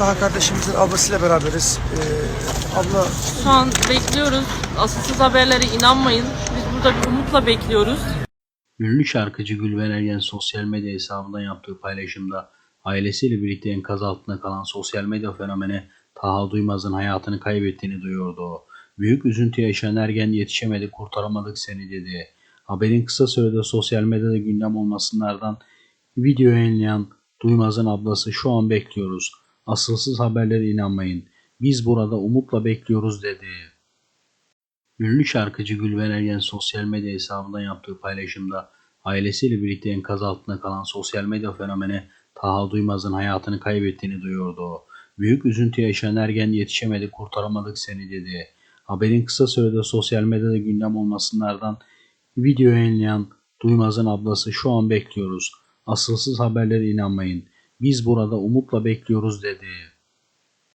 Taha kardeşimizin ablasıyla beraberiz. Ee, abla Şu an bekliyoruz. Asılsız haberlere inanmayın. Biz burada bir umutla bekliyoruz. Ünlü şarkıcı Gülben Ergen sosyal medya hesabından yaptığı paylaşımda ailesiyle birlikte enkaz altında kalan sosyal medya fenomeni Taha Duymaz'ın hayatını kaybettiğini duyurdu. Büyük üzüntü yaşayan Ergen yetişemedi kurtaramadık seni dedi. Haberin kısa sürede sosyal medyada gündem olmasının ardından video yayınlayan Duymaz'ın ablası şu an bekliyoruz. Asılsız haberlere inanmayın. Biz burada umutla bekliyoruz dedi. Ünlü şarkıcı Gülben Ergen sosyal medya hesabından yaptığı paylaşımda ailesiyle birlikte enkaz altında kalan sosyal medya fenomeni Taha Duymaz'ın hayatını kaybettiğini duyurdu. Büyük üzüntü yaşayan Ergen yetişemedi kurtaramadık seni dedi. Haberin kısa sürede sosyal medyada gündem olmasının ardından video yayınlayan Duymaz'ın ablası şu an bekliyoruz. Asılsız haberlere inanmayın. Biz burada umutla bekliyoruz dedi.